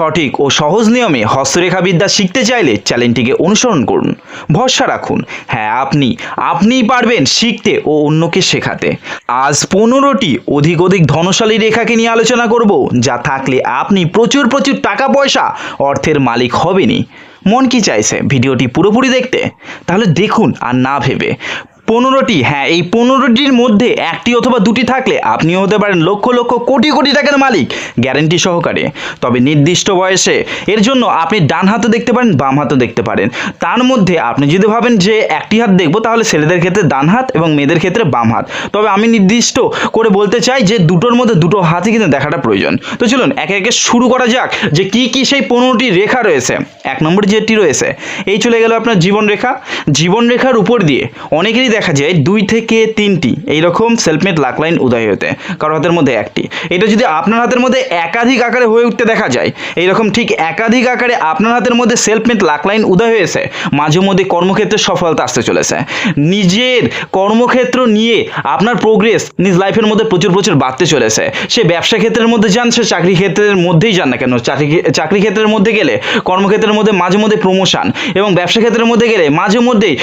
সঠিক ও সহজ নিয়মে হস্তরেখাবিদ্যা শিখতে চাইলে চ্যানেলটিকে অনুসরণ করুন। ভরসা রাখুন। হ্যাঁ আপনি, আপনিই পারবেন শিখতে ও অন্যকে শেখাতে। আজ পনেরোটি অধিক অধিক ধনশালী রেখাকে নিয়ে আলোচনা করব, যা থাকলে আপনি প্রচুর প্রচুর টাকা পয়সা অর্থের মালিক হবেনই। মন কি চাইছে ভিডিওটি পুরোপুরি দেখতে? তাহলে দেখুন আর না ভেবে। পনেরোটি হ্যাঁ এই পনেরোটির মধ্যে একটি অথবা দুটি থাকলে আপনিও হতে পারেন লক্ষ লক্ষ কোটি কোটি টাকার মালিক গ্যারেন্টি সহকারে। তবে নির্দিষ্ট বয়সে এর জন্য আপনি ডান হাতে দেখতে পারেন, বাম হাতও দেখতে পারেন। তার মধ্যে আপনি যদি ভাবেন যে একটি হাত দেখব, তাহলে ছেলেদের ক্ষেত্রে ডান হাত এবং মেয়েদের ক্ষেত্রে বাম হাত। তবে আমি নির্দিষ্ট করে বলতে চাই যে দুটোর মধ্যে দুটো হাতই কিন্তু দেখাটা প্রয়োজন। তো চলুন, একে একে শুরু করা যাক যে কি কি সেই পনেরোটি রেখা রয়েছে। এক নম্বর যেটি রয়েছে, এই চলে গেল আপনার জীবন রেখা। জীবন রেখার উপর দিয়ে অনেকেরই দেখা যায় দুই থেকে তিনটি, এইরকম সেলফমেড লাক লাইন উদয় হতে, কারও হাতের মধ্যে একটি। এটা যদি আপনার হাতের মধ্যে একাধিক আকারে হয়ে উঠতে দেখা যায়, এইরকম ঠিক একাধিক আকারে আপনার হাতের মধ্যে সেলফমেড লাক লাইন উদয় হয়েছে, মাঝে মধ্যে কর্মক্ষেত্রে সফলতা আসতে চলেছে। নিজের কর্মক্ষেত্র নিয়ে আপনার প্রোগ্রেস নিজ লাইফের মধ্যে প্রচুর প্রচুর বাড়তে চলেছে। সে ব্যবসা ক্ষেত্রের মধ্যে যান, সে চাকরি ক্ষেত্রের মধ্যেই যান না কেন? চাকরি চাকরি ক্ষেত্রের মধ্যে গেলে কর্মক্ষেত্রের মধ্যে মাঝে মধ্যে প্রমোশন এবং ব্যবসা ক্ষেত্রের মধ্যে গেলে মাঝে মধ্যেই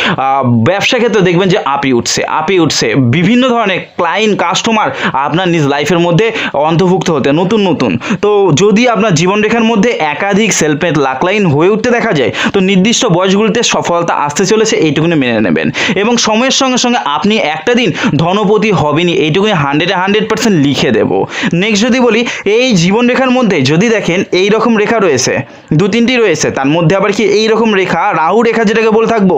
ব্যবসা ক্ষেত্রে দেখবেন যে আপি উঠছে আপি উঠছে। বিভিন্ন ধরনের ক্লায়েন্ট কাস্টমার আপনার নিজ লাইফের মধ্যে অন্তর্ভুক্ত হতে, নতুন নতুন। তো যদি আপনার জীবনরেখার মধ্যে একাধিক সেলফমেড লাক লাইন হয়ে উঠতে দেখা যায়, তো নির্দিষ্ট বয়সগুলিতে সফলতা আসতে চলেছে, এইটুকুনি মেনে নেবেন। এবং সময়ের সঙ্গে সঙ্গে আপনি একটা দিন ধনপতি হবেনই, এইটুকুনি হান্ড্রেডে হান্ড্রেড পার্সেন্ট লিখে দেব। নেক্সট যদি বলি, এই জীবনরেখার মধ্যে যদি দেখেন এই রকম রেখা রয়েছে, দু তিনটি রয়েছে, তার মধ্যে আবার কি এই রকম রেখা, রাহু রেখা যেটাকে বলে থাকব,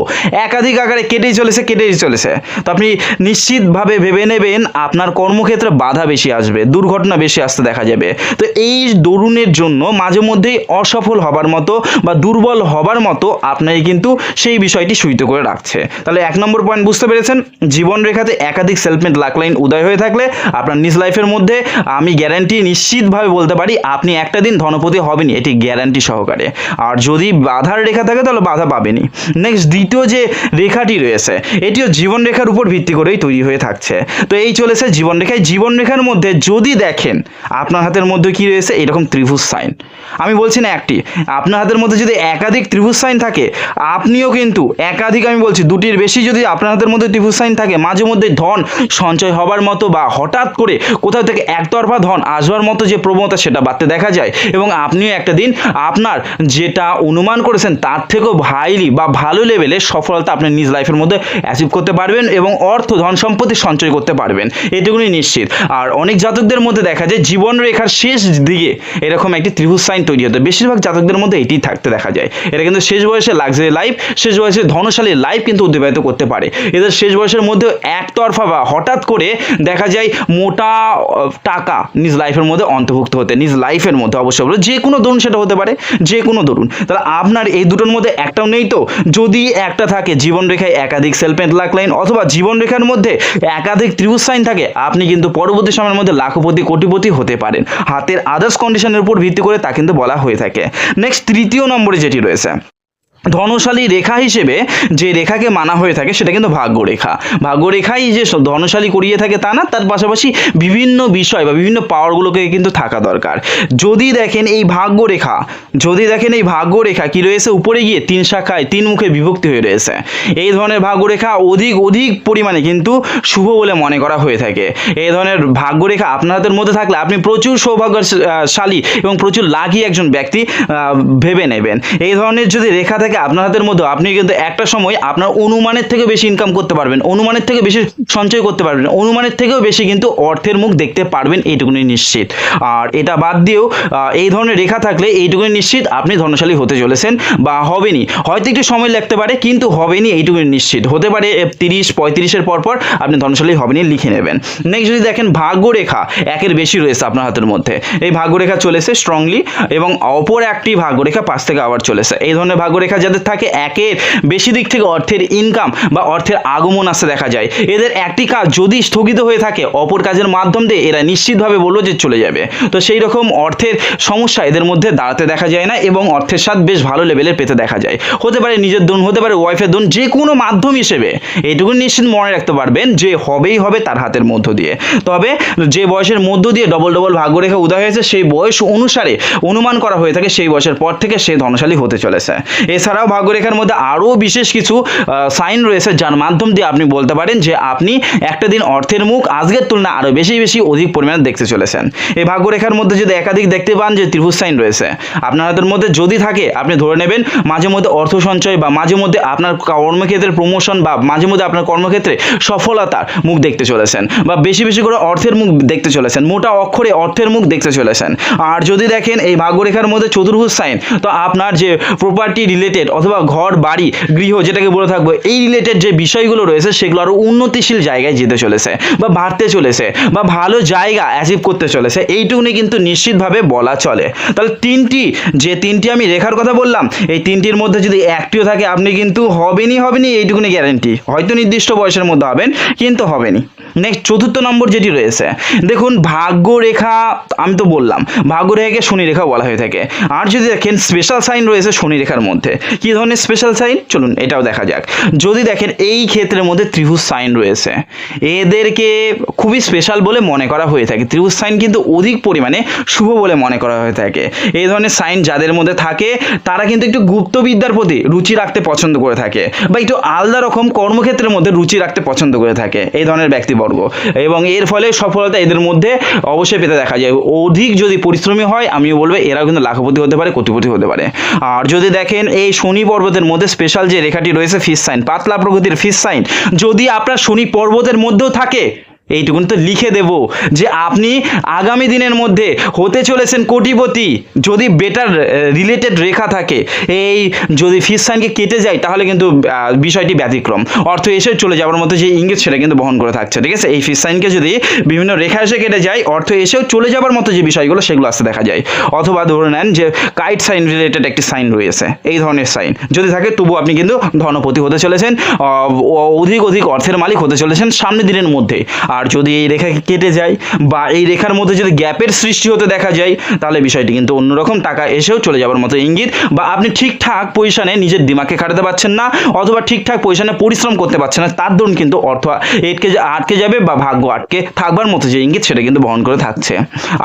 একাধিক আকারে কেটেই চলেছে কেটেই চলেছে। তো আপনি নিশ্চিতভাবে ভেবে নেবেন আপনার কর্মক্ষেত্রে বাধা বেশি আসবে, দুর্ঘটনা বেশি আসতে দেখা যাবে। তো এই দরুণের জন্য মাঝে মধ্যেই অসফল হবার মতো বা দুর্বল হবার মতো আপনাকে কিন্তু সেই বিষয়টি সুইত করে রাখছে। তাহলে এক নম্বর পয়েন্ট বুঝতে পেরেছেন? জীবন রেখাতে একাধিক সেলফমেড লাক লাইন উদয় হয়ে থাকলে আপনার নিজ লাইফের মধ্যে আমি গ্যারান্টি নিশ্চিতভাবে বলতে পারি, আপনি একটা দিন ধনপতি হবেনই, এটি গ্যারান্টি সহকারে। আর যদি বাধার রেখা থাকে, তাহলে বাধা পাবেনি নেক্সট দ্বিতীয় যে রেখাটি রয়েছে, এটিও জীবন রেখার উপর ভিত্তি করেই তৈরি হয়ে থাকছে। তো এই চলেছে জীবনরেখায় জীবনরেখার জীবন রেখার মধ্যে যদি দেখেন, আপনার হাতের মধ্যে কি রয়েছে? এরকম ত্রিভুজ সাইন। আমি বলছি না একটি। আপনার হাতের মধ্যে যদি একাধিক ত্রিভুজ সাইন থাকে, আপনিও কিন্তু একাধিক, আমি বলছি দুটির বেশি যদি আপনার হাতের মধ্যে ত্রিভুজ সাইন থাকে, মাঝে মধ্যে ধন সঞ্চয় হবার মতো বা হঠাৎ করে কোথাও থেকে একতরফা ধন আসবার মতো যে প্রবণতা সেটা বাড়তে দেখা যায়। এবং আপনিও একটা দিন আপনার যেটা অনুমান করেছেন তার থেকেও হাইলি বা ভালো লেভেলে সফলতা আপনি নিজ লাইফের মধ্যে অ্যাচিভ করতে পারবেন এবং অর্থ, ধন সম্পত্তি সঞ্চয় করতে পারবেন। এটুকুনি নিশ্চিত। আর অনেক জাতকদের মধ্যে দেখা যায় জীবন রেখার শেষ দিকে এরকম একটি ত্রিভুজ সাইন তৈরি হতে বেশিরভাগ জাতকদের মধ্যে এটি থাকতে দেখা যায়। এটা কিন্তু শেষ বয়সে লাক্সারি লাইফ শেষ বয়সে ধনশালী লাইফ কিন্তু অতিবাহিত করতে পারে। এদের শেষ বয়সের মধ্যে একতরফা বা হঠাৎ করে দেখা যায় মোটা টাকা নিজ লাইফের মধ্যে অন্তর্ভুক্ত হতে, নিজ লাইফের মধ্যে অবশ্যই যে কোনো দরুন সেটা হতে পারে, যে কোনো দরুন তাহলে আপনার এই দুটোর মধ্যে একটাও নেই তো? যদি একটা থাকে জীবন রেখায় একাধিক সেলফেন্ট লাক লাইন অথবা জীবন রেখার মধ্যে একাধিক ত্রিভুজ সাইন থাকে, আপনি কিন্তু পরবর্তী সময়ের মধ্যে লাখপতি, কোটিপতি হতে পারেন। হাতের আদার্স কন্ডিশনের উপর ভিত্তি করে তা কিন্তু বলা হয়ে থাকে। নেক্সট তৃতীয় নম্বরে যেটি রয়েছে। ধনশালী রেখা হিসেবে যে রেখাকে মানা হয়ে থাকে, সেটা কিন্তু ভাগ্যরেখা। ভাগ্যরেখাই যে ধনশালী করিয়ে থাকে তা না, তার পাশাপাশি বিভিন্ন বিষয় বা বিভিন্ন পাওয়ারগুলোকে কিন্তু থাকা দরকার। যদি দেখেন এই ভাগ্যরেখা, যদি দেখেন এই ভাগ্যরেখা কি রয়েছে, উপরে গিয়ে তিন শাখায়, তিন মুখে বিভক্তি হয়ে রয়েছে। এই ধরনের ভাগ্যরেখা অধিক অধিক পরিমাণে কিন্তু শুভ বলে মনে করা হয়ে থাকে। এই ধরনের ভাগ্যরেখা আপনার হাতের মধ্যে থাকলে আপনি প্রচুর সৌভাগ্যশালী এবং প্রচুর লাকি একজন ব্যক্তি ভেবে নেবেন। এই ধরনের যদি রেখা আপনার হাতের মধ্যে, আপনি কিন্তু একটা সময় আপনার অনুমানের থেকে বেশি ইনকাম করতে পারবেন, অনুমানের থেকে বেশি সঞ্চয় করতে পারবেন, অনুমানের থেকেও বেশি কিন্তু অর্থের মুখ দেখতে পারবেন, এইটুকুনি নিশ্চিত। আর এটা বাদ দিয়েও এই ধরনের রেখা থাকলে এইটুকুনি নিশ্চিত আপনি ধনশালী হতে চলেছেন বা হবেনি হয়তো একটু সময় লাগতে পারে, কিন্তু হবেনি এইটুকুনি নিশ্চিত। হতে পারে তিরিশ, পঁয়ত্রিশের পর পর আপনি ধনশালী হবেনি লিখে নেবেন। নেক্সট যদি দেখেন ভাগ্যরেখা, একের বেশি রয়েছে আপনার হাতের মধ্যে। এই ভাগ্যরেখা চলেছে স্ট্রংলি এবং অপর একটি ভাগ্যরেখা পাশ থেকে আবার চলেছে। এই ধরনের ভাগ্যরেখা যাদের থাকে একের বেশি দিক থেকে অর্থের ইনকাম বা অর্থের আগমন আসতে দেখা যায়। এদের একটি কাজ যদি স্থগিত হয়ে থাকে অপর কাজের মাধ্যম দিয়ে, এরা নিশ্চিতভাবে বলল যে চলে যাবে। তো সেই রকম অর্থের সমস্যা এদের মধ্যে দাঁড়াতে দেখা যায় না এবং অর্থের স্বাদ বেশ ভালো লেভেলের পেতে দেখা যায়। হতে পারে নিজের দোন হতে পারে ওয়াইফের দোন যে কোনো মাধ্যম হিসেবে। এইটুকু নিশ্চিত মনে রাখতে পারবেন যে হবেই হবে তার হাতের মধ্য দিয়ে। তবে যে বয়সের মধ্য দিয়ে ডবল ডবল ভাগ্য ভাগ্যরেখা উদয় হয়েছে, সেই বয়স অনুসারে অনুমান করা হয়ে থাকে, সেই বয়সের পর থেকে সে ধনশালী হতে চলেছে। এছাড়াও ভাগ্যরেখার মধ্যে আরও বিশেষ কিছু সাইন রয়েছে, যার মাধ্যম দিয়ে আপনি বলতে পারেন যে আপনি একটা দিন অর্থের মুখ আজকের তুলনায় আরও বেশি বেশি, অধিক পরিমাণে দেখতে চলেছেন। এই ভাগ্যরেখার মধ্যে যদি একাধিক দেখতে পান যে ত্রিভুজ সাইন রয়েছে, আপনার মধ্যে যদি থাকে, আপনি ধরে নেবেন মাঝে মধ্যে অর্থ সঞ্চয় বা মাঝে মধ্যে আপনার কর্মক্ষেত্রে প্রমোশন বা মাঝে মধ্যে আপনার কর্মক্ষেত্রে সফলতার মুখ দেখতে চলেছেন বা বেশি বেশি করে অর্থের মুখ দেখতে চলেছেন, মোটা অক্ষরে অর্থের মুখ দেখতে চলেছেন। আর যদি দেখেন এই ভাগ্যরেখার মধ্যে চতুর্ভুজ সাইন তো আপনার যে প্রপার্টি রিলেটেড অথবা ঘর, বাড়ি, গৃহ যেটাকে বলে থাকব, এই রিলেটেড যে বিষয়গুলো রয়েছে, সেগুলো আরও উন্নতিশীল জায়গায় যেতে চলেছে বা বাড়তে চলেছে বা ভালো জায়গা অ্যাচিভ করতে চলেছে, এইটুকুনি কিন্তু নিশ্চিতভাবে বলা চলে। তাহলে তিনটি, যে তিনটি আমি রেখার কথা বললাম, এই তিনটির মধ্যে যদি একটিও থাকে, আপনি কিন্তু হবেনই হবেনই এইটুকুনি গ্যারেন্টি হয়তো নির্দিষ্ট বয়সের মধ্যে হবেন, কিন্তু হবেনই। নেক্সট চতুর্থ নম্বর যেটি রয়েছে, দেখুন ভাগ্য রেখা আমি তো বললাম ভাগ্য রেখাকে শনি রেখা বলা হয়ে থাকে। আর যদি দেখেন স্পেশাল সাইন রয়েছে শনি রেখার মধ্যে। কী ধরনের স্পেশাল সাইন চলুন এটাও দেখা যাক। যদি দেখেন এই ক্ষেত্রের মধ্যে ত্রিভুজ সাইন রয়েছে, এদেরকে খুবই স্পেশাল বলে মনে করা হয়ে থাকে। ত্রিভুজ সাইন কিন্তু অধিক পরিমাণে শুভ বলে মনে করা হয়ে থাকে। এই ধরনের সাইন যাদের মধ্যে থাকে, তারা কিন্তু একটু গুপ্তবিদ্যার প্রতি রুচি রাখতে পছন্দ করে থাকে বা একটু আলাদা রকম কর্মক্ষেত্রের মধ্যে রুচি রাখতে পছন্দ করে থাকে এই ধরনের ব্যক্তিবর্গ। এবং এর ফলে সফলতা এদের মধ্যে অবশ্যই পেতে দেখা যায়। অধিক যদি পরিশ্রমী হয়, আমিও বলব এরাও কিন্তু লাখপতি হতে পারে, কোটিপতি হতে পারে। আর যদি দেখেন এই শনি পর্বতের মধ্যে স্পেশাল যে রেখাটি রয়েছে ফিস সাইন পাতলা প্রকৃতির ফিস সাইন যদি আপনার শনি পর্বতের মধ্যেও থাকে এইটুকুন তো লিখে দেব যে আপনি আগামী দিনের মধ্যে হতে চলেছেন কোটিপতি, যদি বেটার রিলেটেড রেখা থাকে, এই যদি ফিস সাইনকে কেটে যায়, তাহলে কিন্তু বিষয়টি ব্যতিক্রম। অর্থ এসে চলে যাওয়ার মতো যে ইঙ্গিত সেটা কিন্তু বহন করে থাকছে, ঠিক আছে? এই ফিস সাইনকে যদি বিভিন্ন রেখা এসে কেটে যায়, অর্থ এসেও চলে যাবার মতো যে বিষয়গুলো, সেগুলো আসতে দেখা যায়। অথবা ধরে নেন যে কাইট সাইন রিলেটেড একটি সাইন রয়েছে, এই ধরনের সাইন যদি থাকে তবু আপনি কিন্তু ধনপতি হতে চলেছেন অধিক অধিক অর্থের মালিক হতে চলেছেন সামনের দিনের মধ্যে। আর যদি এই রেখা কেটে যায় বা এই রেখার মধ্যে যদি গ্যাপের সৃষ্টি হতে দেখা যায়, তাহলে বিষয়টি কিন্তু অন্যরকম টাকা এসেও চলে যাওয়ার মতো ইঙ্গিত বা আপনি ঠিকঠাক পজিশনে নিজের দিমাগকে খাটাতে পারছেন না অথবা ঠিকঠাক পজিশনে পরিশ্রম করতে পারছেন না, তার দরুন কিন্তু অর্থ এটকে আটকে যাবে বা ভাগ্য আটকে থাকবার মতো যে ইঙ্গিত সেটা কিন্তু বহন করে থাকছে।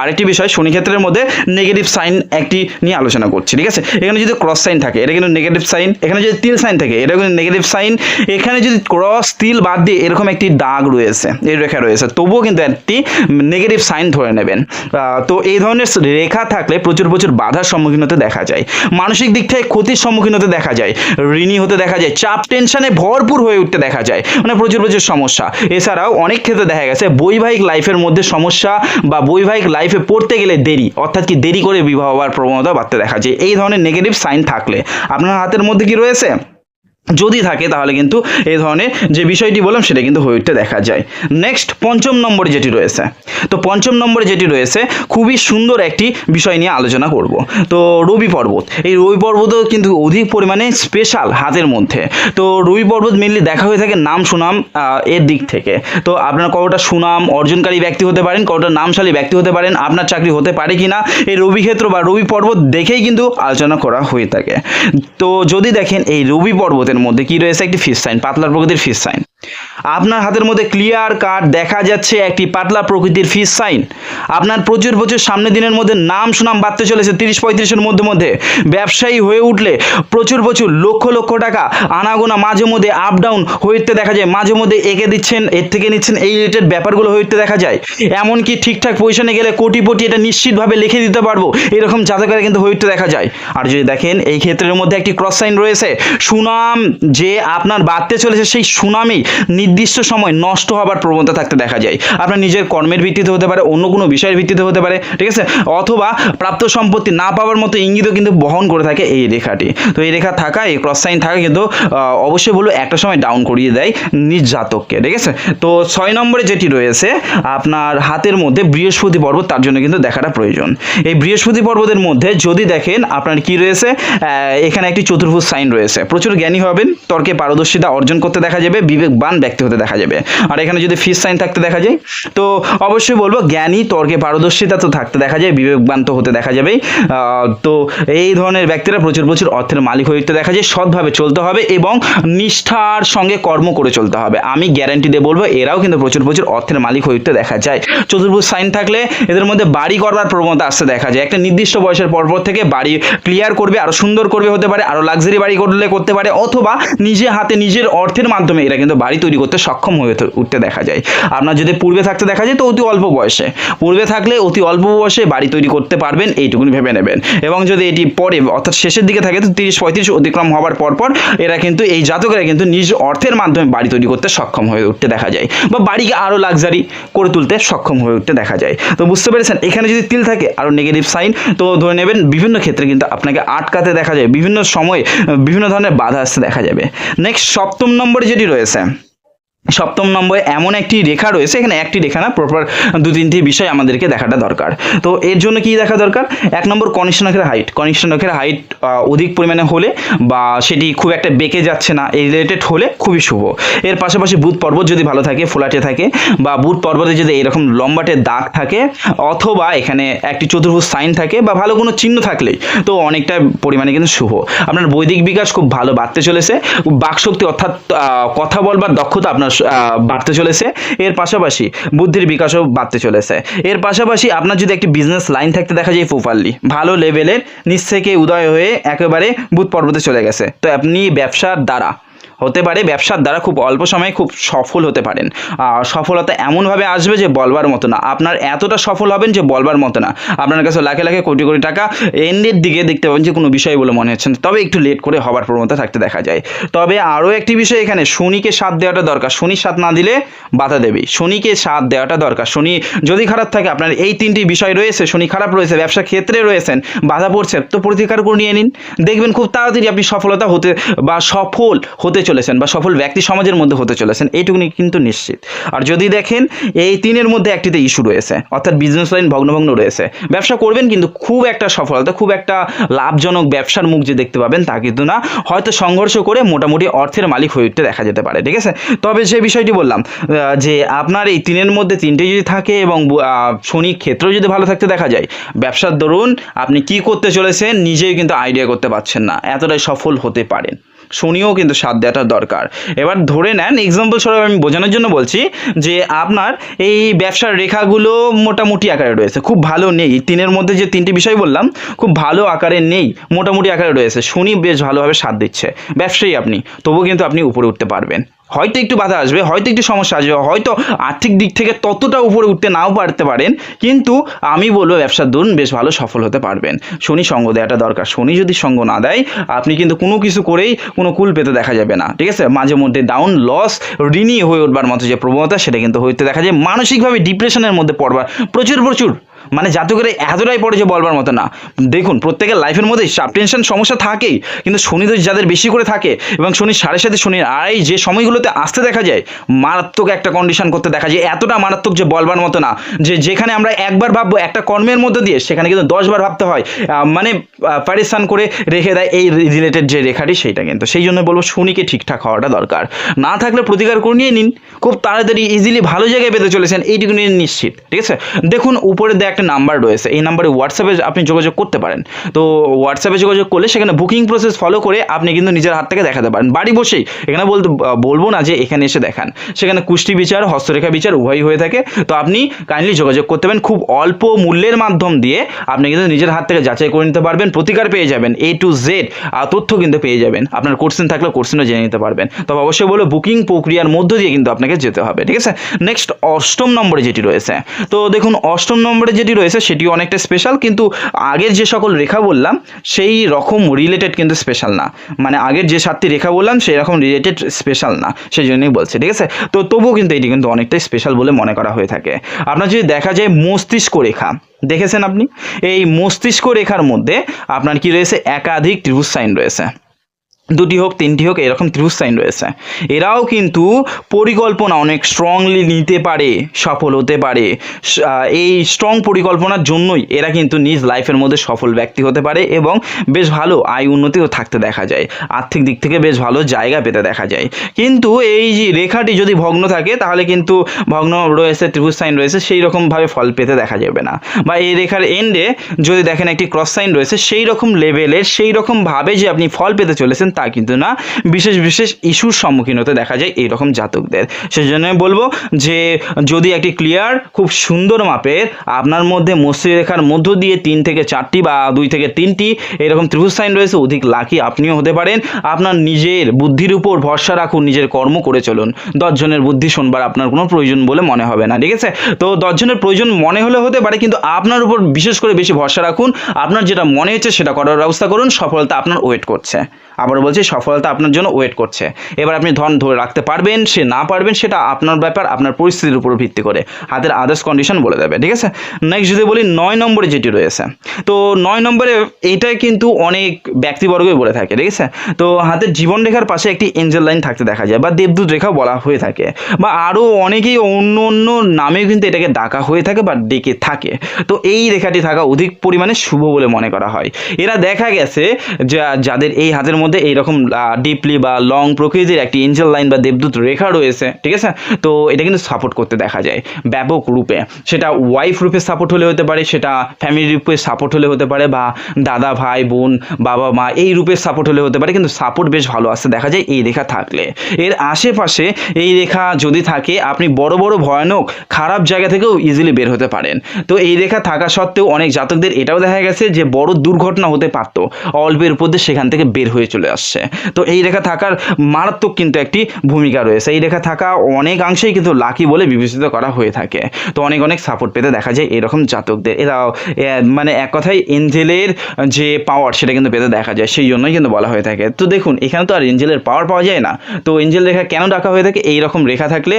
আরেকটি বিষয় শনি ক্ষেত্রের মধ্যে নেগেটিভ সাইন একটি নিয়ে আলোচনা করছি, ঠিক আছে? এখানে যদি ক্রস সাইন থাকে, এটা কিন্তু নেগেটিভ সাইন এখানে যদি তিল সাইন থাকে এটা কিন্তু নেগেটিভ সাইন এখানে যদি ক্রস তিল বাদ দিয়ে এরকম একটি দাগ রয়েছে, এই রেখা রয়েছে, তবুও কিন্তু একটি নেগেটিভ সাইন ধরে নেবেন। তো এই ধরনের রেখা থাকলে প্রচুর প্রচুর বাধার সম্মুখীন হতে দেখা যায়। মানসিক দিক থেকে ক্ষতির সম্মুখীন হতে দেখা যায়। ঋণী হতে দেখা যায়। চাপ টেনশনে ভরপুর হয়ে উঠতে দেখা যায়। মানে প্রচুর প্রচুর সমস্যা। এছাড়াও অনেক ক্ষেত্রে দেখা গেছে, বৈবাহিক লাইফের মধ্যে সমস্যা বা বৈবাহিক লাইফে পড়তে গেলে দেরি, অর্থাৎ কি দেরি করে বিবাহ হওয়ার প্রবণতা বাড়তে দেখা যায়। এই ধরনের নেগেটিভ সাইন থাকলে। আপনার হাতের মধ্যে কি রয়েছে? যদি থাকে তাহলে কিন্তু এই ধরনের যে বিষয়টি বললাম সেটা কিন্তু হয়ে উঠতে দেখা যায়। নেক্সট পঞ্চম নম্বরে যেটি রয়েছে। তো পঞ্চম নম্বরে যেটি রয়েছে, খুবই সুন্দর একটি বিষয় নিয়ে আলোচনা করব। তো রবি পর্বত, এই রবি পর্বতও কিন্তু অধিক পরিমাণে স্পেশাল হাতের মধ্যে। তো রবি পর্বত মেনলি দেখা হয়ে থাকে নাম সুনাম এর দিক থেকে। তো আপনার কতটা সুনাম অর্জনকারী ব্যক্তি হতে পারেন, কতটা নামশালী ব্যক্তি হতে পারেন, আপনার চাকরি হতে পারে কি না এই রবি ক্ষেত্র বা রবি পর্বত দেখেই কিন্তু আলোচনা করা হয়ে থাকে। তো যদি দেখেন, এই রবি পর্বতের মধ্যে কি রয়েছে? একটি ফিস সাইন পাতলার প্রকৃতির ফিস সাইন আপনার হাতের মধ্যে ক্লিয়ার কাট দেখা যাচ্ছে একটি পাতলা প্রকৃতির ফিস সাইন আপনার প্রচুর প্রচুর সামনের দিনের মধ্যে নাম সুনাম বাড়তে চলেছে তিরিশ পঁয়ত্রিশের মধ্যে মধ্যে। ব্যবসায়ী হয়ে উঠলে প্রচুর প্রচুর লক্ষ লক্ষ টাকা আনাগোনা মাঝে মধ্যে আপ ডাউন উঠতে দেখা যায়। মাঝে মধ্যে এঁকে দিচ্ছেন, এর থেকে নিচ্ছেন এই রিলেটেড ব্যাপারগুলো উঠতে দেখা যায়। এমনকি ঠিকঠাক পজিশনে গেলে কোটিপতি এটা নিশ্চিতভাবে লিখে দিতে পারব। এরকম জাতকের কিন্তু উঠতে দেখা যায়। আর যদি দেখেন, এই ক্ষেত্রের মধ্যে একটি ক্রস সাইন রয়েছে। সুনাম যে আপনার বাড়তে চলেছে সেই সুনামই নির্দিষ্ট সময় নষ্ট হবার প্রবণতা থাকতে দেখা যায়। আপনার নিজের কর্মের ভিত্তিতে হতে পারে, অন্য কোনো বিষয়ের ভিত্তিতে হতে পারে, ঠিক আছে? অথবা প্রাপ্ত সম্পত্তি না পাওয়ার মতো ইঙ্গিতও কিন্তু বহন করে থাকে এই রেখাটি। তো এই রেখা থাকা এই ক্রস সাইন থাকা কিন্তু অবশ্যই বলব একটা সময় ডাউন করিয়ে দেয় নিজ জাতককে ঠিক আছে? তো ছয় নম্বরে যেটি রয়েছে, আপনার হাতের মধ্যে বৃহস্পতি পর্বত তার জন্য কিন্তু দেখাটা প্রয়োজন। এই বৃহস্পতি পর্বতের মধ্যে যদি দেখেন, আপনার কি রয়েছে? এখানে একটি চতুর্ভুজ সাইন রয়েছে। প্রচুর জ্ঞানী হবেন, তর্কে পারদর্শিতা অর্জন করতে দেখা যাবে বিবেকবান ব্যক্তি হতে দেখা যাবে। আর এখানে যদি ফিস সাইন থাকতে দেখা যায়, তো অবশ্যই বলব জ্ঞানী, তর্কে পারদর্শিতা তো থাকতে দেখা যায়, বিবেকবান তো হতে দেখা যাবেই। তো এই ধরনের ব্যক্তিরা প্রচুর প্রচুর অর্থের মালিক হয়ে দেখা যায়, সৎভাবে চলতে হবে এবং নিষ্ঠার সঙ্গে কর্ম করে চলতে হবে। আমি গ্যারান্টি দিয়ে বলব, এরাও কিন্তু প্রচুর প্রচুর অর্থের মালিক হয়ে দেখা যায়। চতুর্ভুজ সাইন থাকলে এদের মধ্যে বাড়ি করবার প্রবণতা আসতে দেখা যায়। একটা নির্দিষ্ট বয়সের পরপর থেকে বাড়ি ক্লিয়ার করবে, আরও সুন্দর করবে হতে পারে, আরও লাক্সারি বাড়ি করলে করতে পারে, অথবা নিজে হাতে নিজের অর্থের মাধ্যমে এরা কিন্তু বাড়ি তৈরি করতে সক্ষম হয়ে উঠতে দেখা যায়। আপনার যদি পূর্বে থাকতে দেখা যায় তো অতি অল্প বয়সে। পূর্বে থাকলে অতি অল্প বয়সে বাড়ি তৈরি করতে পারবেন, এইটুকুনি ভেবে নেবেন। এবং যদি এটি পরে, অর্থাৎ শেষের দিকে থাকে তো তিরিশ, পঁয়ত্রিশ অতিক্রম হওয়ার পরপর এরা কিন্তু, এই জাতকেরা কিন্তু নিজ অর্থের মাধ্যমে বাড়ি তৈরি করতে সক্ষম হয়ে উঠতে দেখা যায়। বা বাড়িকে আরও লাক্সারি করে তুলতে সক্ষম হয়ে উঠতে দেখা যায়। তো বুঝতে পেরেছেন? এখানে যদি তিল থাকে, আরও নেগেটিভ সাইন তো ধরে নেবেন বিভিন্ন ক্ষেত্রে কিন্তু আপনাকে আটকাতে দেখা যায়। বিভিন্ন সময়ে, বিভিন্ন ধরনের বাধা আসতে দেখা যাবে। নেক্সট সপ্তম নম্বরে যেটি রয়েছে সপ্তম নম্বরে এমন একটি রেখা রয়েছে, এখানে একটি রেখা না প্রপার দু তিনটি বিষয় আমাদেরকে দেখাটা দরকার। তো এর জন্য কি দেখা দরকার? এক নম্বর কনিষ্ঠ নখের হাইট কনিষ্ঠ নখের হাইট অধিক পরিমাণে হলে বা সেটি খুব একটা বেঁকে যাচ্ছে না, এই রিলেটেড হলে খুবই শুভ। এর পাশাপাশি বুধ পর্বত যদি ভালো থাকে, ফোলাটে থাকে, বা বুধ পর্বতে যদি এরকম লম্বাটে দাগ থাকে, অথবা এখানে একটি চতুর্ভুজ সাইন থাকে, বা ভালো কোনো চিহ্ন থাকলেই, তো অনেকটা পরিমাণে কিন্তু শুভ। আপনার বৈদিক বিকাশ খুব ভালো বাড়তে চলেছে। বাকশক্তি অর্থাৎ কথা বলবার দক্ষতা আপনার বাড়তে চলেছে। এর পাশাপাশি বুদ্ধির বিকাশও বাড়তে চলেছে। এর পাশাপাশি আপনার যদি একটি বিজনেস লাইন থাকতে দেখা যায় প্রপারলি ভালো লেভেলের নিচ থেকে উদয় হয়ে একেবারে বুধ পর্বতে চলে গেছে। তো আপনি ব্যবসার দ্বারা হতে পারে, ব্যবসার দ্বারা খুব অল্প সময়ে খুব সফল হতে পারেন। সফলতা এমনভাবে আসবে যে বলবার মতো না। আপনার এতটা সফল হবেন যে বলবার মতো না। আপনার কাছে লাখে লাখে কোটি কোটি টাকা এন্ডের দিকে দেখতে পাবেন যে কোনো বিষয় বলে মনে হচ্ছে। তবে একটু লেট করে হবার প্রবণতা থাকতে দেখা যায়। তবে আরও একটি বিষয় এখানে, শনিকে সাথ দেওয়াটা দরকার। শনি সাথ না দিলে বাধা দেবে। শনিকে সাথ দেওয়াটা দরকার। শনি যদি খারাপ থাকে, আপনার এই তিনটি বিষয় রয়েছে, শনি খারাপ রয়েছে, ব্যবসা ক্ষেত্রে রয়েছেন, বাধা পড়ছে, তো প্রতিকার করে নিয়ে নিন। দেখবেন খুব তাড়াতাড়ি আপনি সফলতা হতে বা সফল হতে চলেছেন বা সফল ব্যক্তি সমাজের মধ্যে হতে চলেছেন, এইটুকুনি কিন্তু নিশ্চিত। আর যদি দেখেন, এই তিনের মধ্যে একটিতে ইস্যু রয়েছে, অর্থাৎ বিজনেস লাইন ভগ্নভগ্ন রয়েছে। ব্যবসা করবেন কিন্তু খুব একটা সফলতা, খুব একটা লাভজনক ব্যবসার মুখ যে দেখতে পাবেন তা কিন্তু না। হয়তো সংঘর্ষ করে মোটামুটি অর্থের মালিক হয়ে উঠতে দেখা যেতে পারে, ঠিক আছে? তবে যে বিষয়টি বললাম যে আপনার এই তিনের মধ্যে তিনটে যদি থাকে এবং শনি ক্ষেত্র যদি ভালো থাকতে দেখা যায়, ব্যবসার দরুন আপনি কি করতে চলেছেন নিজেই কিন্তু আইডিয়া করতে পারছেন না, এতটাই সফল হতে পারেন। শনিও কিন্তু সাথ দেওয়াটা দরকার। এবার ধরে নেন এক্সাম্পল স্বরূপ আমি বোঝানোর জন্য বলছি যে আপনার এই ব্যবসার রেখাগুলো মোটামুটি আকারে রয়েছে। খুব ভালো নেই। তিনের মধ্যে যে তিনটি বিষয় বললাম, খুব ভালো আকারে নেই, মোটামুটি আকারে রয়েছে। শনি বেশ ভালোভাবে সাথ দিচ্ছে। ব্যবসায়ী আপনি, তবুও কিন্তু আপনি উপরে উঠতে পারবেন। হয়তো একটু বাধা আসবে, হয়তো একটু সমস্যা আসবে, হয়তো আর্থিক দিক থেকে ততটা উপরে উঠতে নাও পারতে পারেন, কিন্তু আমি বলব ব্যবসার দরুন বেশ ভালো সফল হতে পারবেন। শনি সঙ্গ দেওয়াটা দরকার। শনি যদি সঙ্গ না দেয়, আপনি কিন্তু কোনো কিছু করেই কোনো কুল পেতে দেখা যাবে না, ঠিক আছে? মাঝে মধ্যে ডাউন লস ঋণী হয়ে উঠবার মতো যে প্রবণতা সেটা কিন্তু হইতে দেখা যায়। মানসিকভাবে ডিপ্রেশনের মধ্যে পড়বার প্রচুর প্রচুর। মানে জাতকের এতটাই পড়ে যে বলবার মতো না। দেখুন, প্রত্যেকের লাইফের মধ্যে চাপ টেনশন সমস্যা থাকেই, কিন্তু শনি দোষ যাদের বেশি করে থাকে এবং শনি সাড়ে সাথে শনির আড়াই যে সময়গুলোতে আসতে দেখা যায়, মারাত্মক একটা কন্ডিশন করতে দেখা যায়, এতটা মারাত্মক যে বলবার মতো না যে যেখানে আমরা একবার ভাববো একটা কর্মের মধ্যে দিয়ে, সেখানে কিন্তু দশবার ভাবতে হয়। মানে পারিস্তান করে রেখে দেয় এই রিলেটেড যে রেখাটি সেইটা কিন্তু। সেই জন্য বলব শনিকে ঠিকঠাক হওয়াটা দরকার। না থাকলে প্রতিকার করে নিয়ে নিন। খুব তাড়াতাড়ি ইজিলি ভালো জায়গায় পেতে চলেছেন, এইটুকু নিয়ে নিশ্চিত। ঠিক আছে? দেখুন উপরে দেওয়া একটা নাম্বার রয়েছে। এই নাম্বারে হোয়াটসঅ্যাপে আপনি যোগাযোগ করতে পারেন। তো হোয়াটসঅ্যাপে যোগাযোগ করলে সেখানে বুকিং প্রসেস ফলো করে আপনি কিন্তু নিজের হাত থেকে দেখাতে পারেন। বাড়ি বসেই এখানে বলতে, বলব না যে এখানে এসে দেখান। সেখানে কুষ্টি বিচার, হস্তরেখা বিচার উভয়ই হয়ে থাকে। তো আপনি কাইন্ডলি যোগাযোগ করতে পারেন। খুব অল্প মূল্যের মাধ্যম দিয়ে আপনি কিন্তু নিজের হাত থেকে যাচাই করে নিতে পারবেন। প্রতিকার পেয়ে যাবেন। এ টু জেড তথ্য কিন্তু পেয়ে যাবেন। আপনার কোর্সিন থাকলে কোর্সিনও জেনে নিতে পারবেন। তবে অবশ্যই বলো বুকিং প্রক্রিয়ার মধ্য দিয়ে কিন্তু আপনাকে যেতে হবে। ঠিক আছে? নেক্সট অষ্টম নম্বরে যেটি রয়েছে। তো দেখুন, অষ্টম নম্বরে যে যেটি রয়েছে সেটিও অনেকটা স্পেশাল কিন্তু আগের যে সকল রেখা বললাম, সেই রকম রিলেটেড কিন্তু স্পেশাল না। মানে আগের যে সাতটি রেখা বললাম, সেই রকম রিলেটেড স্পেশাল না, সেই জন্যই বলছি, ঠিক আছে? তো তবুও কিন্তু এটি কিন্তু অনেকটাই স্পেশাল বলে মনে করা হয়ে থাকে। আপনার যদি দেখা যায় মস্তিষ্ক রেখা, দেখেছেন আপনি? এই মস্তিষ্ক রেখার মধ্যে আপনার কি রয়েছে? একাধিক ত্রিভুজ সাইন রয়েছে। দুটি হোক, তিনটি হোক, এরকম ত্রিভুজ সাইন রয়েছে। এরাও কিন্তু পরিকল্পনা অনেক স্ট্রংলি নিতে পারে, সফল হতে পারে। এই স্ট্রং পরিকল্পনার জন্যই এরা কিন্তু নিজ লাইফের মধ্যে সফল ব্যক্তি হতে পারে এবং বেশ ভালো আয় উন্নতিও থাকতে দেখা যায়। আর্থিক দিক থেকে বেশ ভালো জায়গা পেতে দেখা যায়। কিন্তু এই যে রেখাটি যদি ভগ্ন থাকে, তাহলে কিন্তু ভগ্ন রয়েছে, ত্রিভুজ সাইন রয়েছে, সেই রকমভাবে ফল পেতে দেখা যাবে না। বা এই রেখার এন্ডে যদি দেখেন একটি ক্রস সাইন রয়েছে, সেই রকম লেভেলের সেই রকমভাবে যে আপনি ফল পেতে চলেছেন তা কিন্তু না বিশেষ বিশেষ ইস্যুর সম্মুখীন হতে দেখা যায় এই রকম জাতকদের। সেই জন্য বলব যে যদি একটি ক্লিয়ার খুব সুন্দর মাপের, আপনার মধ্যে মস্তিষ্ক রেখার মধ্য দিয়ে তিন থেকে চারটি বা দুই থেকে তিনটি এরকম ত্রিভুজ সাইন রয়েছে, অধিক লাকি আপনিও হতে পারেন। আপনার নিজের বুদ্ধির উপর ভরসা রাখুন, নিজের কর্ম করে চলুন। দশজনের বুদ্ধি শুনবার আপনার কোনো প্রয়োজন বলে মনে হবে না, ঠিক আছে? তো দশজনের প্রয়োজন মনে হলে হতে পারে, কিন্তু আপনার উপর বিশেষ করে বেশি ভরসা রাখুন। আপনার যেটা মনে হচ্ছে সেটা করার ব্যবস্থা করুন, সফলতা আপনার ওয়েট করছে। আবার বলছি, সফলতা আপনার জন্য ওয়েট করছে। এবার আপনি ধন ধরে রাখতে পারবেন, সে না পারবেন, সেটা আপনার ব্যাপার, আপনার পরিস্থিতির উপর ভিত্তি করে। হাতের আদার্স কন্ডিশন বলে দেবে, ঠিক আছে? নেক্সট যদি বলি, নয় নম্বরে যেটি রয়েছে, তো নয় নম্বরে এইটাই কিন্তু অনেক ব্যক্তিবর্গই বলে থাকে, ঠিক আছে? তো হাতের জীবন রেখার পাশে একটি এঞ্জেল লাইন থাকতে দেখা যায়, বা দেবদূত রেখা বলা হয়ে থাকে, বা আরও অনেকেই অন্য অন্য নামেও কিন্তু এটাকে ডাকা হয়ে থাকে, বা ডেকে থাকে। তো এই রেখাটি থাকা অধিক পরিমাণে শুভ বলে মনে করা হয়। এরা দেখা গেছে, যা, যাদের এই হাতের মধ্যে এইরকম ডিপলি বা লং প্রকৃতির একটি এঞ্জেল লাইন বা দেবদূত রেখা রয়েছে, ঠিক আছে? তো এটা কিন্তু সাপোর্ট করতে দেখা যায় ব্যাপক রূপে। সেটা ওয়াইফ রূপে সাপোর্ট হলে হতে পারে, সেটা ফ্যামিলি রূপে সাপোর্ট হলে হতে পারে বা দাদা, ভাই, বোন, বাবা, মা এই রূপে সাপোর্ট হলে হতে পারে, কিন্তু সাপোর্ট বেশ ভালো আসতে দেখা যায় এই রেখা থাকলে। এর আশেপাশে এই রেখা যদি থাকে, আপনি বড় বড়, ভয়ানক, খারাপ জায়গা থেকেও ইজিলি বের হতে পারেন। তো এই রেখা থাকা সত্ত্বেও অনেক জাতকদের এটাও দেখা গেছে যে বড় দুর্ঘটনা হতে পারতো, অল্পের উপর সেখান থেকে বের হয়ে চলে আসছে। তো এই রেখা থাকার মারাত্মক কিন্তু একটি ভূমিকা রয়েছে। এই রেখা থাকা অনেকাংশেই কিন্তু লাকি বলে বিবেচিত করা হয়ে থাকে। তো অনেক অনেক সাপোর্ট পেতে দেখা যায় এরকম জাতকদের। এরাও মানে এক কথায় এঞ্জেলের যে পাওয়ার সেটা কিন্তু পেতে দেখা যায়, সেই জন্যই কিন্তু বলা হয়ে থাকে। তো দেখুন, এখানে তো আর এঞ্জেলের পাওয়ার পাওয়া যায় না। তো এঞ্জেল রেখা কেন ডাকা হয়ে থাকে? এই রকম রেখা থাকলে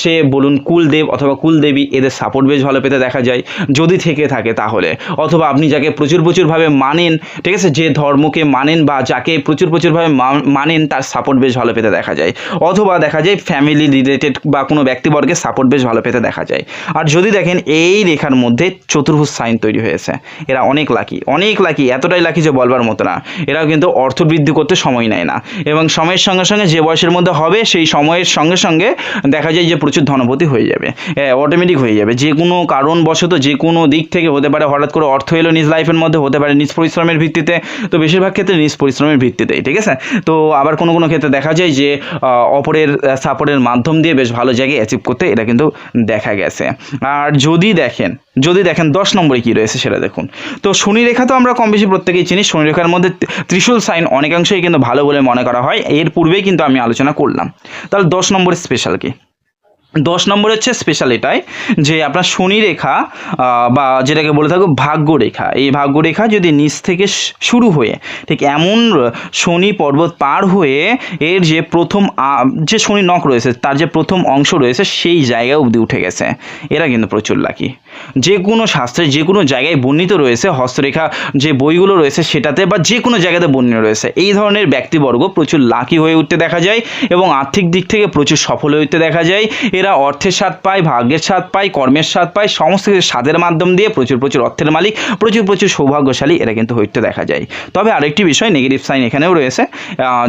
সে বলুন কুলদেব অথবা কুলদেবী এদের সাপোর্ট বেশ ভালো পেতে দেখা যায়, যদি থেকে থাকে তাহলে। অথবা আপনি যাকে প্রচুর প্রচুরভাবে মানেন, ঠিক আছে? যে ধর্মকে মানেন বা যাকে প্রচুর প্রচুরভাবে মানেন, তার সাপোর্ট বেশ ভালো পেতে দেখা যায়। অথবা দেখা যায় ফ্যামিলি রিলেটেড বা কোনো ব্যক্তিবর্গের সাপোর্ট বেশ ভালো পেতে দেখা যায়। আর যদি দেখেন এই রেখার মধ্যে চতুর্ভুজ সাইন তৈরি হয়েছে। এরা অনেক লাকি অনেক লাকি এতটাই লাকি যে বলবার মতো না। এরাও কিন্তু অর্থ বৃদ্ধি করতে সময় নেয় না। এবং সময়ের সঙ্গে সঙ্গে যে বয়সের মধ্যে হবে, সেই সময়ের সঙ্গে সঙ্গে দেখা যায় যে প্রচুর ধনপতি হয়ে যাবে। অটোমেটিক হয়ে যাবে। যে কোনো কারণবশত যে কোনো দিক থেকে হতে পারে, হঠাৎ করে অর্থ এলো নিজ লাইফের মধ্যে, হতে পারে নিজ পরিশ্রমের ভিত্তিতে। তো বেশিরভাগ ক্ষেত্রে নিজ পরিশ্রমের ভিত্তিতেই, ঠিক আছে? তো আবার কোনো কোনো ক্ষেত্রে দেখা যায় যে অপরের সাপোর্টের মাধ্যম দিয়ে বেশ ভালো জায়গায় অ্যাচিভ করতে এটা কিন্তু দেখা গেছে। আর যদি দেখেন যদি দেখেন দশ নম্বরে কি রয়েছে সেটা দেখুন। তো শনি রেখা তো আমরা কম বেশি প্রত্যেকেই চিনি শনি রেখার মধ্যে ত্রিশূল সাইন অনেকাংশেই কিন্তু ভালো বলে মনে করা হয়। এর পূর্বেই কিন্তু আমি আলোচনা করলাম। তাহলে দশ নম্বরের স্পেশাল কি? দশ নম্বর হচ্ছে স্পেশাল এটাই যে আপনার শনি রেখা বা যেটাকে বলে থাকো ভাগ্য রেখা এই ভাগ্য রেখা যদি নিচ থেকে শুরু হয়ে, ঠিক এমন শনি পর্বত পার হয়ে এর যে প্রথম যে শনি নখ রয়েছে, তার যে প্রথম অংশ রয়েছে, সেই জায়গায় অবধি উঠে গেছে। এরা কিন্তু প্রচুর লাকি যে কোনো শাস্ত্রে, যে কোনো জায়গায় বর্ণিত রয়েছে, হস্তরেখা যে বইগুলো রয়েছে, সেটাতে বা যে কোনো জায়গাতে বর্ণিত রয়েছে, এই ধরনের ব্যক্তিবর্গ প্রচুর লাকি হয়ে উঠতে দেখা যায় এবং আর্থিক দিক থেকে প্রচুর সফল হয়ে উঠতে দেখা যায়। এরা অর্থের স্বাদ পায়, ভাগ্যের স্বাদ পায়, কর্মের স্বাদ পায়, সমস্ত কিছু স্বাদের মাধ্যম দিয়ে প্রচুর প্রচুর অর্থের মালিক, প্রচুর প্রচুর সৌভাগ্যশালী এরা কিন্তু হইতে দেখা যায়। তবে আরেকটি বিষয় নেগেটিভ সাইন এখানেও রয়েছে।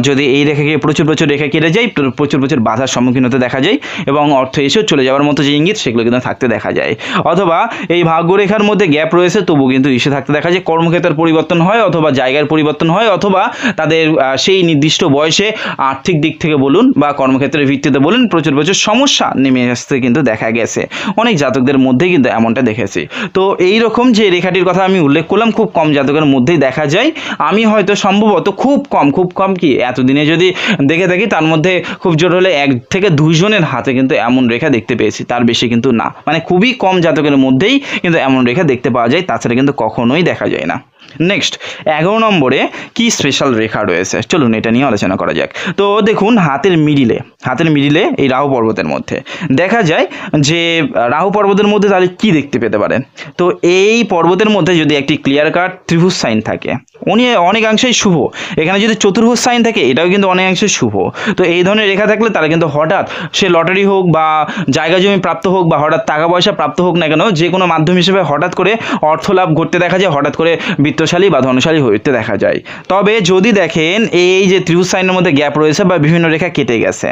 যদি এই রেখাকে প্রচুর প্রচুর রেখা কেটে যায়, প্র- প্রচুর প্রচুর বাধার সম্মুখীন হতে দেখা যায় এবং অর্থ এসেও চলে যাওয়ার মতো যে ইঙ্গিত, সেগুলো কিন্তু থাকতে দেখা যায়। অথবা এই ভাগ্যরেখার মধ্যে গ্যাপ রয়েছে তবু কিন্তু ইসে থাকতে দেখা যায়, কর্মক্ষেত্রের পরিবর্তন হয় অথবা জায়গার পরিবর্তন হয় অথবা তাদের সেই নির্দিষ্ট বয়সে আর্থিক দিক থেকে বলুন বা কর্মক্ষেত্রের ভিত্তিতে বলুন, প্রচুর প্রচুর সমস্যা নেমে আসতে কিন্তু দেখা গেছে। অনেক জাতকদের মধ্যেই কিন্তু এমনটা দেখেছি। তো এই রকম যে রেখাটির কথা আমি উল্লেখ করলাম, খুব কম জাতকের মধ্যেই দেখা যায়। আমি হয়তো সম্ভবত খুব কম খুব কম কি? এতদিনে যদি দেখে থাকি, তার মধ্যে খুব জোর হলে এক থেকে দুইজনের হাতে কিন্তু এমন রেখা দেখতে পেয়েছি। তার বেশি কিন্তু না। মানে খুবই কম জাতকের মধ্যেই কিন্তু এমন রেখা দেখতে পাওয়া যায়। তাছাড়া কিন্তু কখনোই দেখা যায় না। নেক্সট এগারো নম্বরে কি স্পেশাল রেখা রয়েছে? চলুন এটা নিয়ে আলোচনা করা যাক। তো দেখুন, হাতের মিডিলে হাতের মিডিলে এই রাহু পর্বতের মধ্যে। দেখা যায় যে, রাহু পর্বতের মধ্যে তাহলে কি দেখতে পেতে পারেন? তো এই পর্বতের মধ্যে যদি একটি ক্লিয়ার কাট ত্রিভুজ সাইন থাকে, উনি অনেকাংশেই শুভ। এখানে যদি চতুর্ভুজ সাইন থাকে, এটাও কিন্তু অনেকাংশে শুভ। তো এই ধরনের রেখা থাকলে তারা কিন্তু হঠাৎ সে লটারি হোক বা জায়গা জমি প্রাপ্ত হোক বা হঠাৎ টাকা পয়সা প্রাপ্ত হোক না কেন, যে কোনো মাধ্যম হিসেবে হঠাৎ করে অর্থ লাভ ঘটতে দেখা যায়, হঠাৎ করে বিত্তশালী বা ধনশালী উঠতে দেখা যায়। তবে যদি দেখেন, এই যে ত্রিভুজ সাইনের মধ্যে গ্যাপ রয়েছে বা বিভিন্ন রেখা কেটে গেছে,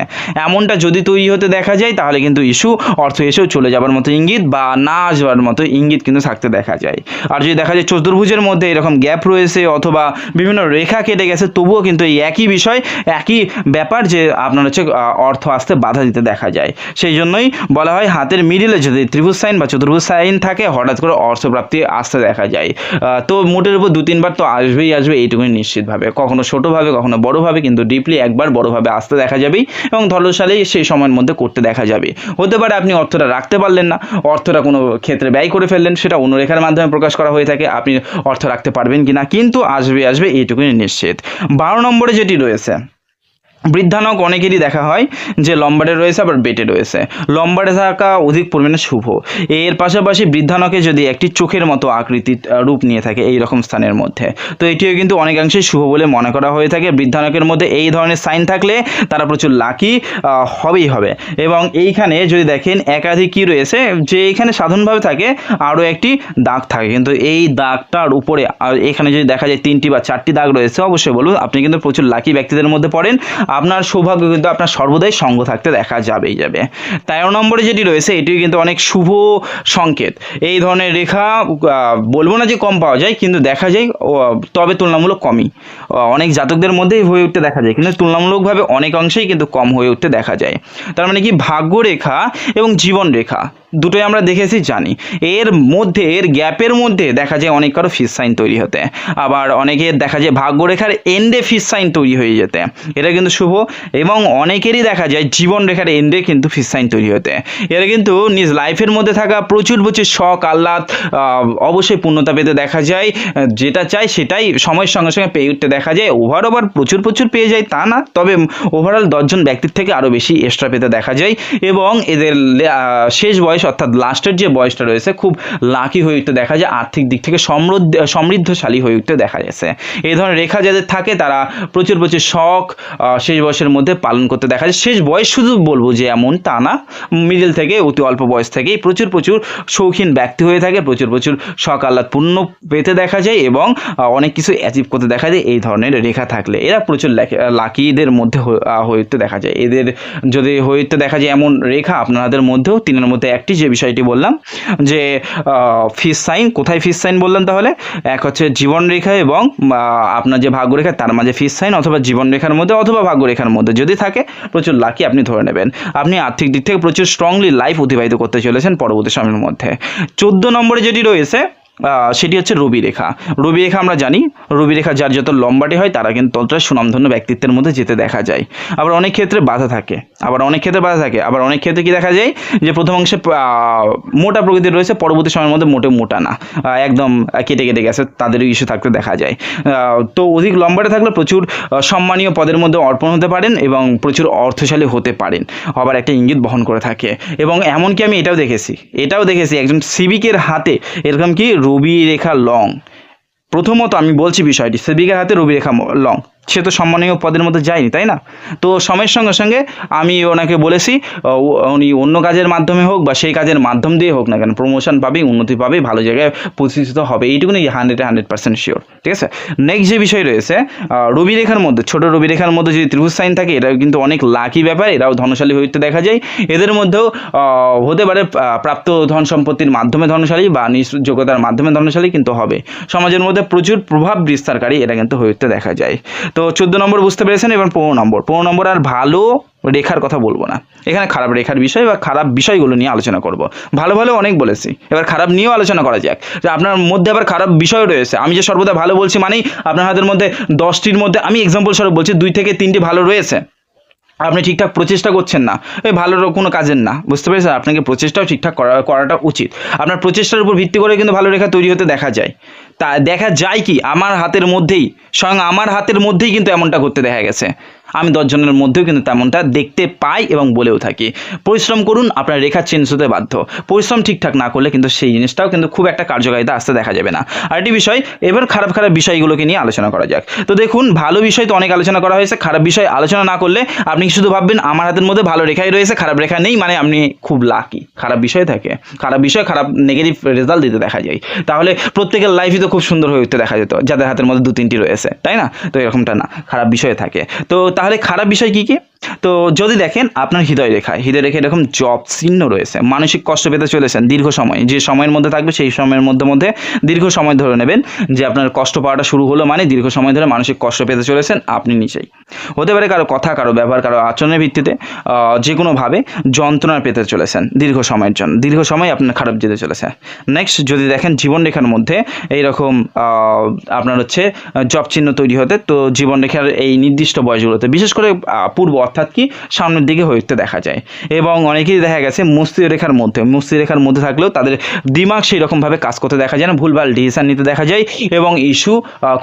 এমনটা যদি তৈরি হতে দেখা যায়, তাহলে কিন্তু ইস্যু অর্থ এসেও চলে যাবার মতো ইঙ্গিত বা না আসবার মতো ইঙ্গিত কিন্তু থাকতে দেখা যায়। আর যদি দেখা যায় চতুর্ভুজের মধ্যে এরকম গ্যাপ রয়েছে অথবা বিভিন্ন রেখা কেটে গেছে, তবুও কিন্তু এই একই বিষয়, একই ব্যাপার যে আপনার হচ্ছে অর্থ আসতে বাধা দিতে দেখা যায়। সেই জন্যই বলা হয় হাতের মিডিলে যদি ত্রিভুজ সাইন বা চতুর্ভুজ সাইন থাকে, হঠাৎ করে অর্থপ্রাপ্তি আসতে দেখা যায়। তো মোটের উপর দু তিনবার তো আসবেই আসবে, এইটুকুই নিশ্চিতভাবে। কখনো ছোটোভাবে কখনো বড়োভাবে কিন্তু ডিপলি একবার বড়োভাবে আসতে দেখা যাবেই এবং ধরসালেই সেই সময়ের মধ্যে করতে দেখা যাবে। হতে পারে আপনি অর্থটা রাখতে পারলেন না, অর্থটা কোনো ক্ষেত্রে ব্যয় করে ফেললেন, সেটা অন্য রেখার মাধ্যমে প্রকাশ করা হয়ে থাকে, আপনি অর্থ রাখতে পারবেন কি না কিন্তু আসবে আসবে, এইটুকুই নিশ্চিত। বারো নম্বরে যেটি রয়েছে বৃদ্ধানক অনেকেরই দেখা হয় যে লম্বাটে রয়েছে আবার বেটে রয়েছে। লম্বাটে থাকা অধিক পরিমাণে শুভ। এর পাশাপাশি বৃদ্ধানকে যদি একটি চোখের মতো আকৃতির আহ, রূপ নিয়ে থাকে এই রকম স্থানের মধ্যে। তো এটিও কিন্তু অনেকাংশেই শুভ বলে মনে করা হয়ে থাকে। বৃদ্ধানকের মধ্যে এই ধরনের সাইন থাকলে তারা প্রচুর লাকি হবেই হবে। এবং এইখানে যদি দেখেন একাধিক কি রয়েছে যে এখানে সাধারণভাবে থাকে আরও একটি দাগ থাকে। কিন্তু এই দাগটার উপরে এখানে যদি দেখা যায় তিনটি বা চারটি দাগ রয়েছে অবশ্যই বলুন আপনি কিন্তু প্রচুর লাকি ব্যক্তিদের মধ্যে পড়েন। আপনার সৌভাগ্য কিন্তু আপনার সর্বদাই সঙ্গ থাকতে দেখা যাবেই যাবে। তেরো নম্বরে যেটি রয়েছে, এটিও কিন্তু অনেক শুভ সংকেত। এই ধরনের রেখা বলব না যে কম পাওয়া যায়, কিন্তু দেখা যায় তবে তুলনামূলক কমই। অনেক জাতকদের মধ্যেই হয়ে উঠতে দেখা যায়, কিন্তু তুলনামূলকভাবে অনেক অংশেই কিন্তু কম হয়ে উঠতে দেখা যায়। তার মানে কি? ভাগ্য রেখা এবং জীবন রেখা। দুটোই আমরা দেখেছি, জানি। এর মধ্যে, এর গ্যাপের মধ্যে দেখা যায় অনেক কারও ফিস সাইন তৈরি হতে। আবার অনেকের দেখা যায় ভাগ্যরেখার এন্ডে ফিস সাইন তৈরি হয়ে যেতে। এটা কিন্তু শুভ। এবং অনেকেরই দেখা যায় জীবন রেখার এন্ডে কিন্তু ফিস সাইন তৈরি হতে। এরা কিন্তু নিজ লাইফের মধ্যে থাকা প্রচুর প্রচুর শখ, আহ্লাদ অবশ্যই পূর্ণতা পেতে দেখা যায়। যেটা চাই সেটাই সময়ের সঙ্গে সঙ্গে পেয়ে উঠতে দেখা যায়। ওভার ওভার প্রচুর প্রচুর পেয়ে যায়, তা না। তবে ওভারঅল দশজন ব্যক্তির থেকে আরও বেশি এক্সট্রা পেতে দেখা যায়। এবং এদের শেষ বয়স অর্থাৎ লাস্টের যে বয়সটা রয়েছে, খুব লাকি হয়ে উঠতে দেখা যায়। আর্থিক দিক থেকে সমৃদ্ধ, সমৃদ্ধশালী হয়ে উঠতে দেখা যাচ্ছে। এই ধরনের রেখা যাদের থাকে, তারা প্রচুর প্রচুর শখ শেষ বয়সের মধ্যে পালন করতে দেখা যায়। শেষ বয়স শুধু বলব যে এমন তা না। মিডল থেকে, অতি অল্প বয়স থেকেই প্রচুর প্রচুর শৌখিন ব্যক্তি হয়ে থাকে, প্রচুর প্রচুর শখ, আহ্লাদ পূর্ণ পেতে দেখা যায় এবং অনেক কিছু অ্যাচিভ করতে দেখা যায় এই ধরনের রেখা থাকলে। এরা প্রচুর লাকিদের মধ্যে হয়ে উঠতে দেখা যায়। এদের যদি হয়ে উঠতে দেখা যায় এমন রেখা আপনাদের মধ্যেও, তিনের মধ্যে একটি যে বিষয়টি বললাম যে ফিস সাইন কোথায় ফিস সাইন বললাম তাহলে? এক হচ্ছে জীবনরেখা এবং আপনার যে ভাগ্যরেখা, তার মাঝে ফিস সাইন অথবা জীবনরেখার মধ্যে অথবা ভাগ্যরেখার মধ্যে। যদি থাকে, প্রচুর লাকি আপনি ধরে নেবেন। আপনি আর্থিক দিক থেকে প্রচুর স্ট্রংলি লাইফ অতিবাহিত করতে চলেছেন পরবর্তী সময়ের মধ্যে। চোদ্দ নম্বরে যেটি রয়েছে সেটি হচ্ছে রবি রেখা রবি রেখা আমরা জানি রবি রেখা যার যত লম্বাটে হয়, তারা কিন্তু ততটা সুনামধন্য ব্যক্তিত্বের মধ্যে যেতে দেখা যায়। আবার অনেক ক্ষেত্রে বাধা থাকে, আবার অনেক ক্ষেত্রে বাধা থাকে। আবার অনেক ক্ষেত্রে কি দেখা যায় যে প্রথম অংশে মোটা প্রকৃতির রয়েছে, পরবর্তী সময়ের মধ্যে মোটে মোটা না। একদম কেটে কেটে গেছে, তাদেরও ইস্যু থাকতে দেখা যায়। তো অধিক লম্বাটে থাকলে প্রচুর সম্মানীয় পদের মধ্যে অর্পণ হতে পারেন এবং প্রচুর অর্থশালী হতে পারেন। আবার একটা ইঙ্গিত বহন করে থাকে। এবং এমনকি আমি এটাও দেখেছি এটাও দেখেছি, একজন সিভিকের হাতে এরকম কি রবি রেখা লং প্রথমত আমি বলছি বিষয়টি সেবিকার হাতে রবি রেখা লং সে তো সম্মানীয় পদের মধ্যে যায়নি তাই না? তো সময়ের সঙ্গে সঙ্গে আমি ওনাকে বলেছি উনি অন্য কাজের মাধ্যমে হোক বা সেই কাজের মাধ্যম দিয়ে হোক না কেন প্রমোশন পাবে উন্নতি পাবে ভালো জায়গায় প্রতিষ্ঠিত হবে এইটুকুনি হান্ড্রেডে হান্ড্রেড পার্সেন্ট শিওর ঠিক আছে? নেক্সট যে বিষয় রয়েছে আহ, রবি রেখার মধ্যে ছোট রবি রেখার মধ্যে যদি ত্রিভুজ সাইন থাকে এটাও কিন্তু অনেক লাকি ব্যাপার এরাও ধনশালী হইতে দেখা যায়। এদের মধ্যেও হতে পারে প্রাপ্ত ধন সম্পত্তির মাধ্যমে ধনশালী বা নিজ মাধ্যমে ধনশালী কিন্তু হবে। সমাজের মধ্যে প্রচুর প্রভাব বিস্তারকারী এটা কিন্তু উঠতে দেখা যায়। তো চোদ্দ নম্বর বুঝতে পেরেছেন এবং পনেরো নম্বর। পনেরো নম্বর আর ভালো রেখার কথা বলব না। এখানে খারাপ রেখার বিষয় বা খারাপ বিষয়গুলো নিয়ে আলোচনা করব। ভালো ভালো অনেক বলেছি। এবার খারাপ নিয়েও আলোচনা করা যাক। যে আপনার মধ্যে আবার খারাপ বিষয় রয়েছে। আমি যে সর্বদা ভালো বলছি মানেই আপনার হাতের মধ্যে দশটির মধ্যে আমি এক্সাম্পল স্বরূপ বলছি, দুই থেকে তিনটি ভালো রয়েছে। আপনি ঠিকঠাক প্রচেষ্টা করছেন না এই ভালো কোনো কাজের না, বুঝতে পেরেছেন? আপনাকে প্রচেষ্টাও ঠিকঠাক করা, করাটা উচিত। আপনার প্রচেষ্টার উপর ভিত্তি করে কিন্তু ভালো রেখা তৈরি হতে দেখা যায়। তা দেখা যায় কি? আমার হাতের মধ্যেই, স্বয়ং আমার হাতের মধ্যেই কিন্তু এমনটা করতে দেখা গেছে। আমি দশজনের মধ্যেও কিন্তু তেমনটা দেখতে পাই এবং বলেও থাকি। পরিশ্রম করুন, আপনার রেখা চেঞ্জ হতে বাধ্য। পরিশ্রম ঠিকঠাক না করলে কিন্তু সেই জিনিসটাও কিন্তু খুব একটা কার্যকারিতা আসতে দেখা যাবে না। আরেকটি বিষয়, এবার খারাপ খারাপ বিষয়গুলোকে নিয়ে আলোচনা করা যাক। তো দেখুন, ভালো বিষয় তো অনেক আলোচনা করা হয়েছে, খারাপ বিষয় আলোচনা না করলে আপনি শুধু ভাববেন, আমার হাতের মধ্যে ভালো রেখাই রয়েছে, খারাপ রেখা নেই? মানে আপনি খুব লাকি খারাপ বিষয় থাকে। খারাপ বিষয়, খারাপ নেগেটিভ রেজাল্ট দিতে দেখা যায়। তাহলে প্রত্যেকের লাইফই তো খুব সুন্দর হয়ে উঠতে দেখা যেত, যাদের হাতের মধ্যে দু তিনটি রয়েছে, তাই না? তো এরকমটা না, খারাপ বিষয় থাকে। তো তাহলে খারাপ বিষয় কি কি? তো যদি দেখেন আপনার হৃদয় রেখায় হৃদয় রেখা এরকম জব চিহ্ন রয়েছে, মানসিক কষ্ট পেতে চলেছেন দীর্ঘ সময়, যে সময়ের মধ্যে থাকবে সেই সময়ের মধ্যে মধ্যে দীর্ঘ সময় ধরে নেবেন, যে আপনার কষ্ট পাওয়াটা শুরু হলো মানে দীর্ঘ সময় ধরে মানসিক কষ্ট পেতে চলেছেন আপনি নিজেই। হতে পারে কারও কথা, কারও ব্যবহার, কারও আচরণের ভিত্তিতে যে কোনোভাবে যন্ত্রণা পেতে চলেছেন দীর্ঘ সময়ের জন্য, দীর্ঘ সময় আপনার খারাপ যেতে চলেছে। নেক্সট যদি দেখেন জীবনরেখার মধ্যে এইরকম আপনার হচ্ছে জব চিহ্ন তৈরি হতে, তো জীবনরেখার এই নির্দিষ্ট বয়সগুলোতে, বিশেষ করে পূর্ব অর্থাৎ কি সামনের দিকে উঠতে দেখা যায়। এবং অনেকেই দেখা গেছে মস্তিষ্ক রেখার মধ্যে মস্তিষ্ক রেখার মধ্যে থাকলেও তাদের দিমাগ সেই রকমভাবে কাজ করতে দেখা যায় না, ভুলভাল ডিসিশন নিতে দেখা যায় এবং ইস্যু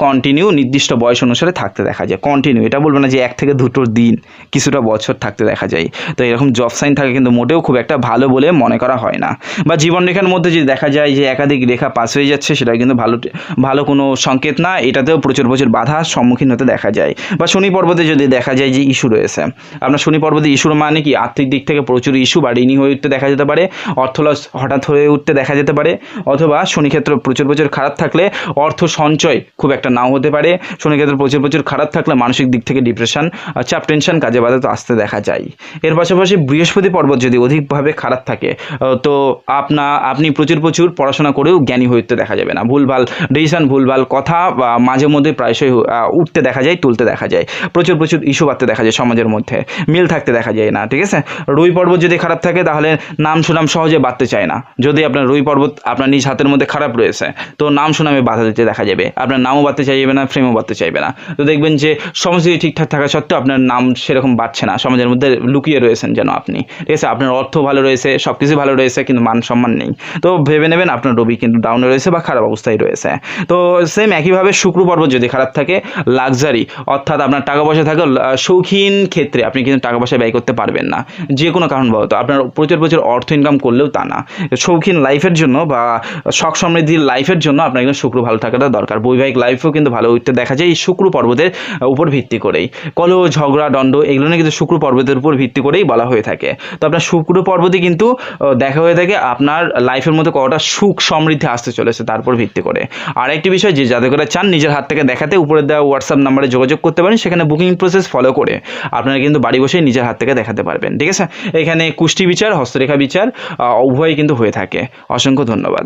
কন্টিনিউ নির্দিষ্ট বয়স অনুসারে থাকতে দেখা যায়। কন্টিনিউ এটা বলব না যে এক থেকে দুটো দিন, কিছুটা বছর থাকতে দেখা যায়। তো এরকম জব সাইন থাকে কিন্তু মোটেও খুব একটা ভালো বলে মনে করা হয় না। বা জীবন রেখার মধ্যে যদি দেখা যায় যে একাধিক রেখা পাস হয়ে যাচ্ছে, সেটা কিন্তু ভালো ভালো কোনো সংকেত না, এটাতেও প্রচুর প্রচুর বাধার সম্মুখীন হতে দেখা যায়। বা শনি পর্বতে যদি দেখা যায় যে ইস্যু রয়েছে আপনার শনি পর্বতে ইস্যুর মানে কি? আর্থিক দিক থেকে প্রচুর ইস্যু বা ঋণী হয়ে উঠতে দেখা যেতে পারে, অর্থ লস হঠাৎ হয়ে উঠতে দেখা যেতে পারে, অথবা শনি ক্ষেত্র প্রচুর প্রচুর খারাপ থাকলে অর্থ সঞ্চয় খুব একটা নাও হতে পারে শনি ক্ষেত্র প্রচুর প্রচুর খারাপ থাকলে মানসিক দিক থেকে ডিপ্রেশন চাপ টেনশন কাজে বাধা তো আসতে দেখা যায়। এর পাশাপাশি বৃহস্পতি পর্বত যদি অধিকভাবে খারাপ থাকে তো আপনা, আপনি প্রচুর প্রচুর পড়াশোনা করেও জ্ঞানী হয়ে উঠতে দেখা যাবে না। ভুলভাল ডিসিশন ভুলভাল কথা বা মাঝে মধ্যে প্রায়শই উঠতে দেখা যায়, তুলতে দেখা যায়। প্রচুর প্রচুর ইস্যু বাড়তে দেখা যায় সমাজের মধ্যে। মিল থাকতে দেখা যায় না, ঠিক আছে? রুই পর্বত যদি খারাপ থাকে, তাহলে নাম সুনাম সহজে বাড়তে চায় না। যদি আপনার রুই পর্বত আপনার নিজ হাতের মধ্যে খারাপ রয়েছে, তো নাম সুনামে বাধা দিতে দেখা যাবে। আপনার নামও বাড়তে চাইবে না ফ্রেমও বাড়তে চাইবে না। তো দেখবেন যে, সমস্ত ঠিকঠাক থাকা সত্ত্বেও আপনার নাম সেরকম বাড়ছে না। সমাজের মধ্যে লুকিয়ে রয়েছেন যেন আপনি, ঠিক আছে? আপনার অর্থ ভালো রয়েছে সব কিছু ভালো রয়েছে, কিন্তু মান সম্মান নেই। তো ভেবে নেবেন আপনার রবি কিন্তু ডাউনে রয়েছে বা খারাপ অবস্থায় রয়েছে। তো সেম একইভাবে শুক্র পর্বত যদি খারাপ থাকে লাক্সারি অর্থাৎ আপনার টাকা পয়সা থাকে শৌখিন ক্ষেত্রে আপনি কিন্তু টাকা পয়সা ব্যয় করতে পারবেন না। যে কোনো কারণ কারণবশত আপনার প্রচুর প্রচুর অর্থ ইনকাম করলেও তা না। শৌখিন লাইফের জন্য বা শখ সমৃদ্ধির লাইফের জন্য আপনার কিন্তু শুক্র ভালো থাকাটা দরকার। বৈবাহিক লাইফেও কিন্তু ভালো উঠতে দেখা যায় এই শুক্র পর্বতের উপর ভিত্তি করেই। কলহ, ঝগড়া, দণ্ড, এগুলো নিয়ে কিন্তু শুক্র পর্বতের উপর ভিত্তি করেই বলা হয়ে থাকে। তো আপনার শুক্র পর্বতে কিন্তু দেখা হয়ে থাকে আপনার লাইফের মধ্যে কতটা সুখ সমৃদ্ধি আসতে চলেছে তার উপর ভিত্তি করে। আর একটি বিষয় যে যাদের করে চান, নিজের হাত থেকে দেখাতে, উপরে দেওয়া হোয়াটসঅ্যাপ নাম্বারে যোগাযোগ করতে পারেন, সেখানে বুকিং প্রসেস ফলো করে। আপনারা কিন্তু বাড়ি বসেই নিজের হাত থেকে দেখাতে পারবেন, ঠিক আছে? এখানে কুষ্টি বিচার, হস্তরেখা বিচার উভয়ই কিন্তু হয়ে থাকে। অসংখ্য ধন্যবাদ।